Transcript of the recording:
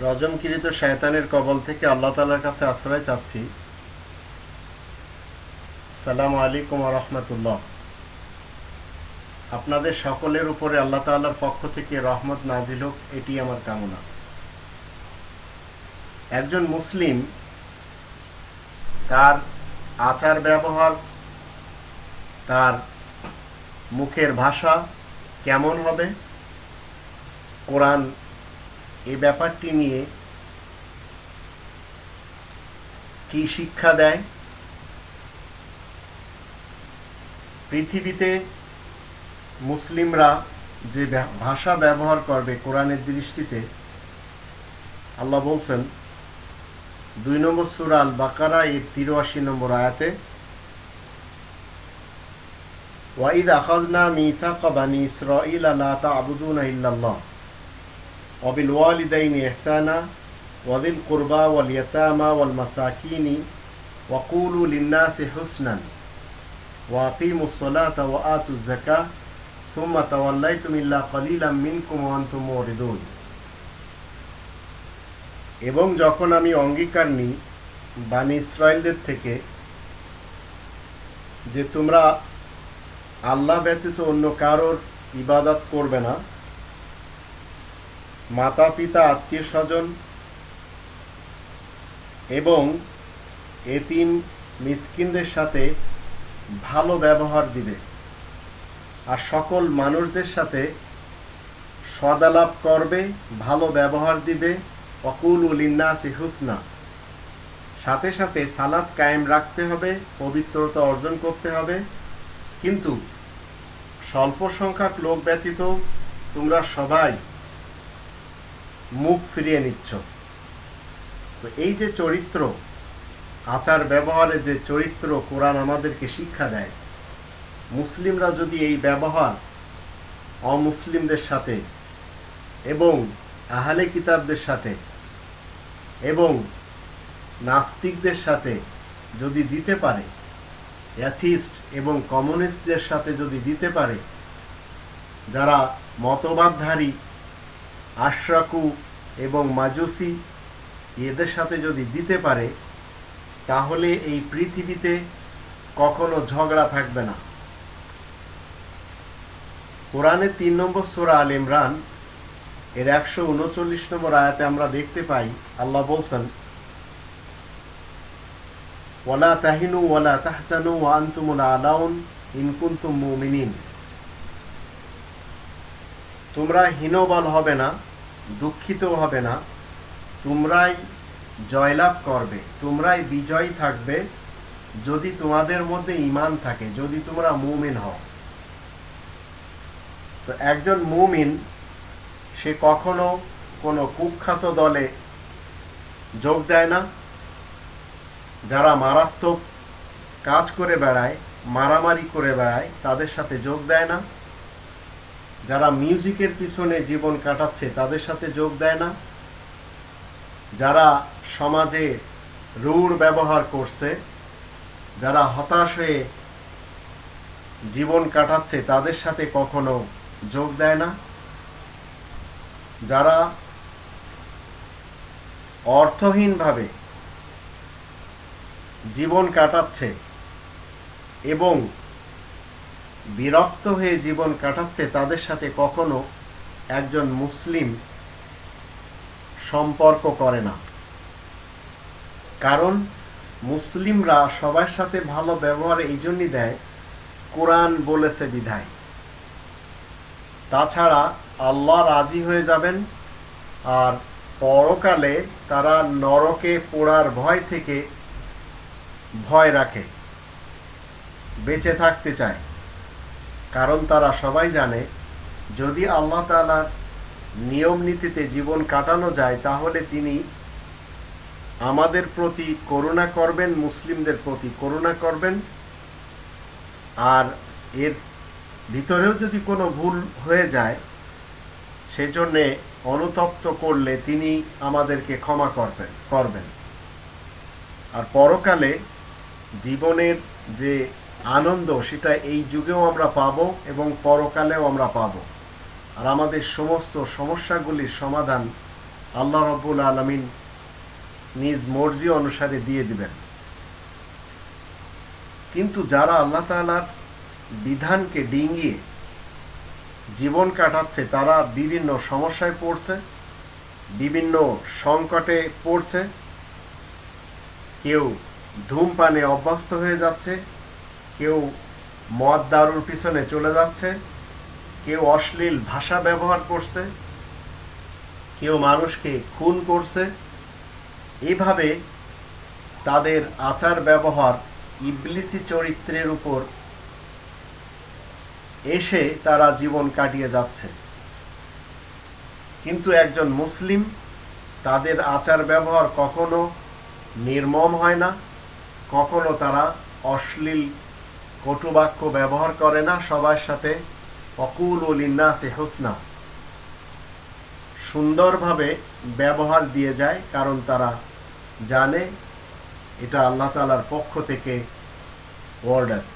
রজমকিরিত শয়তানের কবল থেকে আল্লাহ তালার কাছে আশ্রয় চাচ্ছি। সালাম আলাইকুম রহমতুল্লাহ। আপনাদের সকলের উপরে আল্লাহ তাআলার পক্ষ থেকে রহমত নাজিল হোক, এটি আমার কামনা। একজন মুসলিম তার আচার ব্যবহার, তার মুখের ভাষা কেমন হবে? কোরআন এই ব্যাপারটি নিয়ে কি শিক্ষা দেয়? পৃথিবীতে মুসলিমরা যে ভাষা ব্যবহার করবে কোরআনের দৃষ্টিতে, আল্লাহ বলছেন, দুই নম্বর সুরা আল বাকারা এর তিরাশি নম্বর আয়াতে ওয়াইদ আখাজনা মিথাক বানি ইসরাইল ইল্লাল্লাহ। ওয়াবিল ওয়ালিদাইনি ইহসানা ওয়াদিল কুরবা ওয়াল ইয়াতামা ওয়াল মাসাকিনি ওয়াকুলু লিন্নাসি হুসনান ওয়াকিমুস সালাতা ওয়া আতুজ যাকাহ ثم توليتم إلا قليلا منكم وأنتم معرضون এবং যখন আমি অঙ্গীকার নিই বানি ইসরায়েলদের থেকে যে তোমরা আল্লাহ ব্যতীত অন্য কারোর ইবাদত করবে না মাতা পিতা আত্মীয় স্বজন এবং এতিম মিসকিনদের সাথে ভালো ব্যবহার দিবে। আর সকল মানুষদের সাথে সদালাপ করবে, ভালো ব্যবহার দিবে। অকুল উলিন্নাসি হুসনা। সাথে সাথে সালাদ কায়েম রাখতে হবে, পবিত্রতা অর্জন করতে হবে। কিন্তু স্বল্প সংখ্যক লোক ব্যতীত তোমরা সবাই মুখ ফিরিয়ে নিচ্ছ। তো এই যে চরিত্র, আচার ব্যবহারে যে চরিত্র কোরআন আমাদেরকে শিক্ষা দেয়, মুসলিমরা যদি এই ব্যবহার অমুসলিমদের সাথে এবং আহলে কিতাবদের সাথে এবং নাস্তিকদের সাথে যদি দিতে পারে, অ্যাথিস্ট এবং কমিউনিস্টদের সাথে যদি দিতে পারে, যারা মতবাদধারী, আশরাকু এবং মাজুসি এদের সাথে যদি দিতে পারে, তাহলে এই পৃথিবীতে কখনো ঝগড়া থাকবে না। কোরআনের তিন নম্বর সোরা আল ইমরান, এর একশো উনচল্লিশ নম্বর আয়াতে আমরা দেখতে পাই, আল্লাহ বলছেন, ওয়ালা তাহিনু ওয়ালা তাহসানু আনতুমুল আলাউন ইনকুন্তুম মুমিনিন। তোমরা হীনবল হবে না দুঃখিত হবে না। তোমরাই জয়লাভ করবে, তোমরাই বিজয়ী থাকবে যদি তোমাদের মধ্যে ইমান থাকে, যদি তোমরা মুমিন হও। তো একজন মুমিন, সে কখনো কোনো কুখ্যাত দলে যোগ দেয় না। যারা মারাত্মক কাজ করে বেড়ায়, মারামারি করে বেড়ায়, তাদের সাথে যোগ দেয় না। যারা মিউজিকের পিছনে জীবন কাটাচ্ছে, তাদের সাথে যোগ দেয় না। যারা সমাজে রূঢ় ব্যবহার করছে, যারা হতাশ হয়ে জীবন কাটাচ্ছে, তাদের সাথে কখনো যোগ দেয় না। যারা অর্থহীনভাবে জীবন কাটাচ্ছে এবং বিরক্ত হয়ে জীবন কাটাচ্ছে তাদের সাথে কখনো একজন মুসলিম সম্পর্ক করে না। কারণ মুসলিমরা সবার সাথে ভালো ব্যবহার এই জন্যই দেয়, কোরআন বলেছে বিধায়। তাছাড়া আল্লাহ রাজি হয়ে যাবেন আর পরকালে তারা নরকে পোড়ার ভয় থেকে ভয় রাখে, বেঁচে থাকতে চায়। কারণ তারা সবাই জানে, যদি আল্লাহ তালার নিয়ম নীতিতে জীবন কাটানো যায়, তাহলে তিনি আমাদের প্রতি করুণা করবেন, মুসলিমদের প্রতি করুণা করবেন। আর এর ভিতরেও যদি কোনো ভুল হয়ে যায়, সেজন্যে অনুতপ্ত করলে তিনি আমাদেরকে ক্ষমা করবেন করবেন। আর পরকালে জীবনের যে আনন্দ, সেটা এই যুগেও আমরা পাব এবং পরকালেও আমরা পাব। আর আমাদের সমস্ত সমস্যাগুলির সমাধান আল্লাহ রব্বুল আলমিন নিজ মর্জি অনুসারে দিয়ে দিবেন। কিন্তু যারা আল্লাহ তাআলার বিধানকে ডিঙ্গিয়ে জীবন কাটাচ্ছে, তারা বিভিন্ন সমস্যায় পড়ছে, বিভিন্ন সংকটে পড়ছে, কেউ ধূমপানে অভ্যস্ত হয়ে যাচ্ছে কেউ মদ দারুর পিছনে চলে যাচ্ছে, কেউ অশ্লীল ভাষা ব্যবহার করছে, কেউ মানুষকে খুন করছে। এইভাবে তাদের আচার ব্যবহার ইবলিসি চরিত্রের উপর এসে তারা জীবন কাটিয়ে যাচ্ছে। কিন্তু একজন মুসলিম তাদের আচার ব্যবহার কখনো নির্মম হয় না, কখনো তারা অশ্লীল কটুবাক্য ব্যবহার করে না সবার সাথে। অকুল ও লিন্নাসে হোসনা। সুন্দরভাবে ব্যবহার দিয়ে যায়, কারণ তারা জানে, এটা আল্লাহ তালার পক্ষ থেকে অর্ডার